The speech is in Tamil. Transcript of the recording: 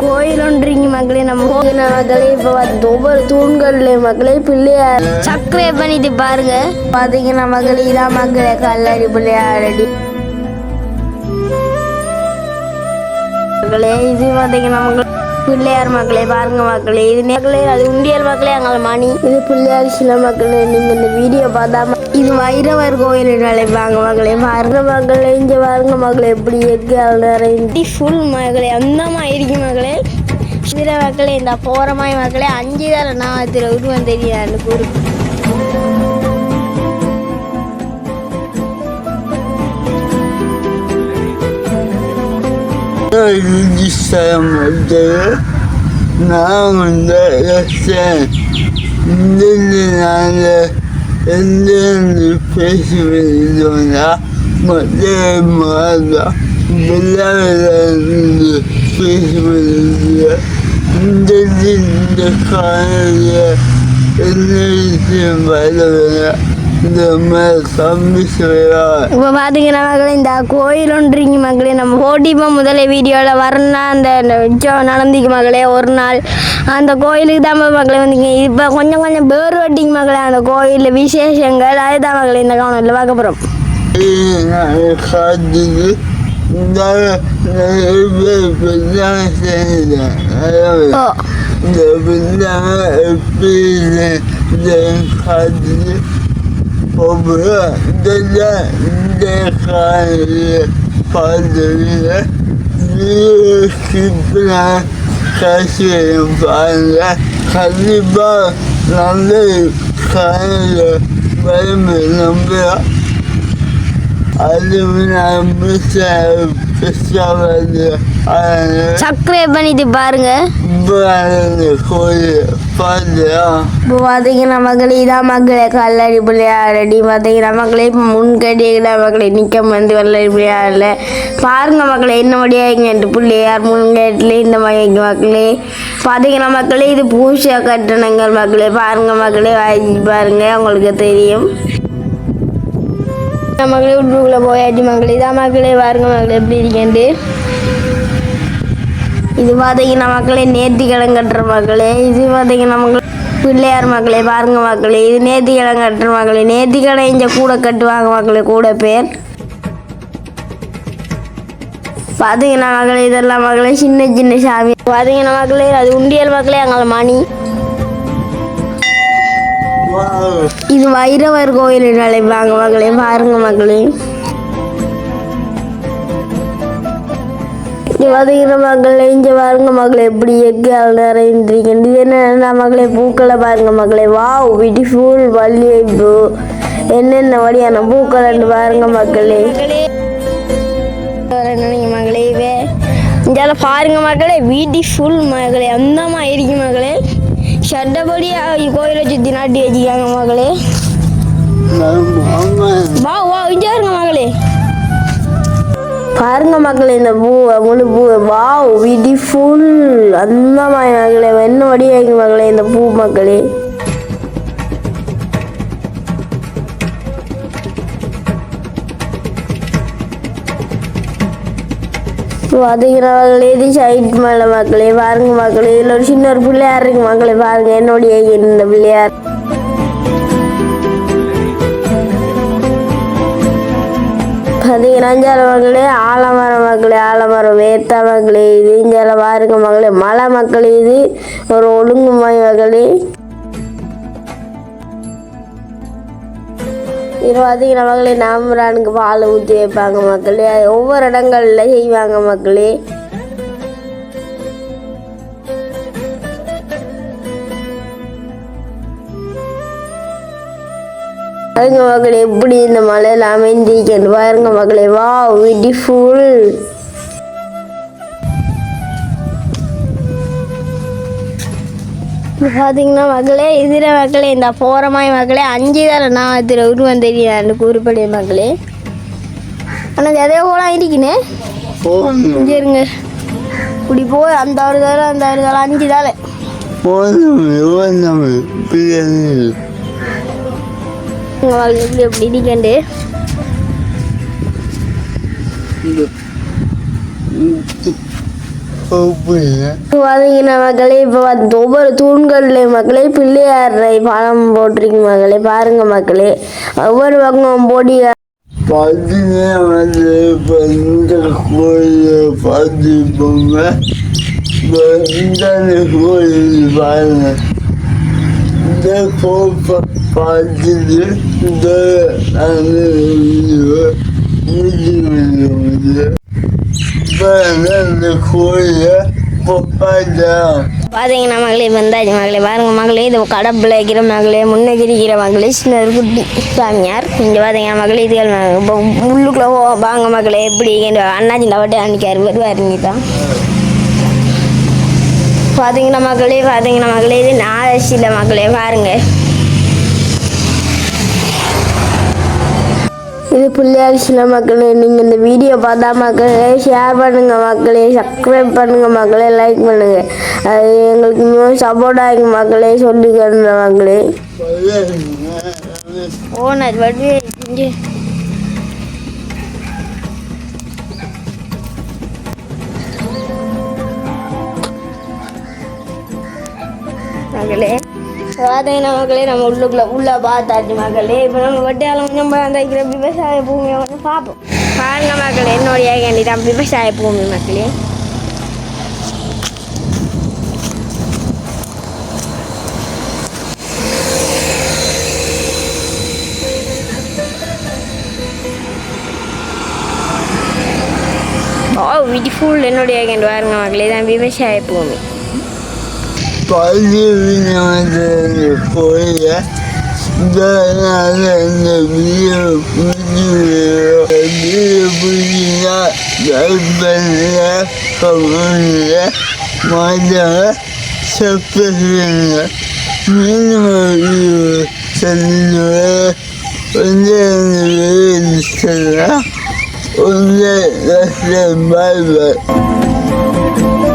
கோயில் ஒன்றிங்க மக்களே நம்ம கோயில் மகளே இப்போ ஒவ்வொரு தூண்கள்ல மகளே பிள்ளையார் சக்கரை பண்ணிட்டு பாருங்க. பாத்தீங்கன்னா மகளே இதான் மக்களே கல்லடி பிள்ளையாரடி மக்களே இது பாத்தீங்கன்னா மக்கள் பிள்ளையார் மக்களே பாருங்க மக்களே. இது மக்களே அது உண்டியல் மக்களே அங்கே மணி. இது பிள்ளையார் சில மக்களே. நீங்க இந்த வீடியோ பார்த்தா இது வைரவர் கோயில் அழைப்பாங்க மக்களே. பாருங்க மக்களே இங்க பாருங்க மக்களே எப்படி இயற்கையால் நிறைய ஃபுல் மகளே அந்த மாதிரி இருக்கு மகளே சில மக்களே இந்த போற மாதிரி மக்களே அஞ்சு தான் நான் திரு உருவம் தெரியாது கூறு İstanbul'da namında yaşayan dinlenenler ellerini peşmeliyorlar. Madde mağaza bilemelerini peşmeliyor. Dediğinde kanalıyor. Ellerini peşmeliyor. இப்போ பார்த்தீங்கன்னா மகளே இந்த கோயில் ஒன்றிங்க மகளே நம்ம ஓடிப்போம் முதலே வீடியோவில் வரணும்னா அந்த உற்சவம் நடந்திக்கு மகளே ஒரு நாள் அந்த கோயிலுக்கு தான் மகளே வந்தீங்க இப்போ கொஞ்சம் கொஞ்சம் பேர் வட்டிங்க மகளே அந்த கோயிலில் விசேஷங்கள் அதுதான் மகளே இந்த கவனத்தில் பார்க்க போகிறோம் இந்த பிள்ளைங்க செய்தேன் ஓ இந்த பிள்ளைங்க எப்படி இந்த காட்டுது ஒவ்வொரு இந்த இந்த காலையில் பார்த்துருங்க கிப்பலாம் காசு பாருங்க பெருசாவது சப்ஸ்கிரைப் பண்ணிட்டு பாருங்க. இப்போ பார்த்தீங்கன்னா மகளே இதான் மகளே கல்லடி பிள்ளையாரடி பார்த்தீங்கன்னா மகளே இப்போ முன்கடியில் மகளே நிற்க வந்து வல்லடி பிள்ளையாரில் பாருங்க மக்களே என்ன வழியாங்கன்ட்டு பிள்ளையார் முன்கேட்டில் இந்த மாதிரி மக்களே பார்த்தீங்கன்னா மக்களே இது பூசை கட்டணங்கள் மக்களே பாருங்க மக்களே வாங்கி பாருங்க உங்களுக்கு தெரியும். மகளே உள்ளுக்குள்ளே போயாச்சு மகளே. இதான் மக்களே பாருங்க மகளே எப்படி இருக்கேன்ட்டு இது பார்த்தீங்கன்னா மக்களே நேர்த்தி கட்டுற மக்களே இது பார்த்தீங்கன்னா மக்களே பிள்ளையார் மக்களே பாருங்க மக்களே இது நேர்த்தி கட்டுற மக்களே நேர்த்திக்கடன் இங்கே கூட கட்டுவாங்க மக்களே கூட பேர். பார்த்தீங்கன்னா மக்களே இதெல்லாம் மக்களே சின்ன சின்ன சாமி. பார்த்தீங்கன்னா மக்களே அது உண்டியல் மக்களே அங்கே மணி. இது வைரவர் கோயில் அழைப்பாங்க மகளே பாருங்க மகளே. இது பார்த்தீங்கன்னா மக்களே இங்கே பாருங்க மகளே எப்படி எக்கால் நிறைய இது என்னென்ன மகளே பூக்களை பாருங்க மகளே. வாவ் பியூட்டிஃபுல் வள்ளியை பூ என்னென்ன வழியான பூக்கள் பாருங்க மக்களே நினைங்க மகளே இங்கே இந்தால பாருங்க மக்களே பியூட்டிஃபுல் மகளே. அந்த மாதிரி இருக்கு மகளே. சட்டப்படியாக கோயிலை சுற்றி நாட்டி வச்சுக்காங்க மகளே வா வா இங்கே இருங்க மகளே பாருங்க மக்களே இந்த பூவை முழு பூவை வாவ் பியூட்டிஃபுல் அந்த மாதிரி மகளே என்ன வடிவாங்க மகளே இந்த பூ மக்களே பார்த்தீங்கன்னா இது சைட் மேலே மக்களே பாருங்க மக்களே இதில் ஒரு சின்ன ஒரு பிள்ளையார் இருக்கு மக்களே பாருங்க என்னுடைய இந்த பிள்ளையார். பார்த்தீங்கன்னா அஞ்சால மக்களே ஆலமரம் மக்களே ஆலமரம் வேத்த மக்களே இது இஞ்சால பாருங்க மக்களே மலை மக்களே இது ஒரு ஒழுங்குமாய் மக்களே. பார்த்தீங்கன்னா மக்களே நாமரானுக்கு பால் ஊற்றி வைப்பாங்க மக்களே. ஒவ்வொரு இடங்கள்ல செய்வாங்க மக்களே. அதுங்க மக்களே எப்படி இந்த மலையில் அமைந்திருக்கேன் பாருங்க மக்களே வா பியூட்டிஃபுல் பார்த்தீங்கன்னா மக்களே இதில் மக்களே இந்த போகிறமாய் மக்களே அஞ்சு தர நான் இதில் உருவம் தெரியும் அந்த கூறுபடி மக்களே ஆனால் அதே போல இருக்குன்னு இருங்க. இப்படி போய் அந்த ஒரு தலை அந்த ஒரு தலை அஞ்சு தலை பிள்ளைங்க எப்படி இருக்கண்டு பார்த்தீங்கன்னா மக்களே இப்போ வந்து ஒவ்வொரு தூண்கள்லையும் மக்களே பிள்ளையாரை படம் போட்டிருக்கு மக்களே பாருங்க மக்களே ஒவ்வொரு பக்கம் போடி பாருங்க. இந்த கோப்பை பார்த்துட்டு இந்த அந்த முடிவு இப்போ இந்த கோயிலை பார்த்தா பார்த்தீங்கன்னா மகளே வந்தாச்சு மகளே. பாருங்க மகளே இது கடப்பில் இருக்கிற மகளே முன்னகிரிக்கிற மகளே சின்ன குட்டி சாமியார். இங்கே பார்த்தீங்கன்னா மகளே இது ம- இப்போ உள்ளுக்குள்ளே வாங்க மகளே. எப்படி அண்ணாச்சி லவட்டே அன்னைக்கார் வருவார் தான் பார்த்தீங்கன்னா மகளே பார்த்தீங்கன்னா மகளே இது நாதசில மகளே பாருங்க. இது பிள்ளையார் சில மக்களே நீங்கள் இந்த வீடியோ பார்த்தா மக்களே ஷேர் பண்ணுங்க மக்களே சப்ஸ்கிரைப் பண்ணுங்க மக்களே லைக் பண்ணுங்க. அது எங்களுக்கு இன்னும் சப்போர்ட் ஆகுங்க மக்களே சொல்லிக்கிறேன் மக்களே. ஓனர் வடி மகளே பார்த்தீங்கன்னா மக்களே நம்ம உள்ளுக்குள்ள உள்ள பார்த்தாச்சு மக்களே இப்போ நம்ம வட்டியால கொஞ்சம் தைக்கிற விவசாய பூமியை கொஞ்சம் பார்ப்போம் பாருங்க மக்களே என்னுடைய கேண்டி தான் விவசாய பூமி மக்களே ஓ பியூட்டிஃபுல் என்னுடைய கேண்டு பாருங்க மக்களே தான் விவசாய பூமி பதிவின வந்து கோயில இந்த நாள் இந்த வீடியோ வீடியோ பிடிச்சா லைக் பண்ணுங்க கமெண்ட்ல மாட்டாங்க சப்ஸ்கிரைப் பண்ணுங்க மீண்டும் ஒரு வீடியோ சந்திக்கிறேன் வந்து இந்த வீடியோ சொல்லலாம் வந்து பாய் பாய்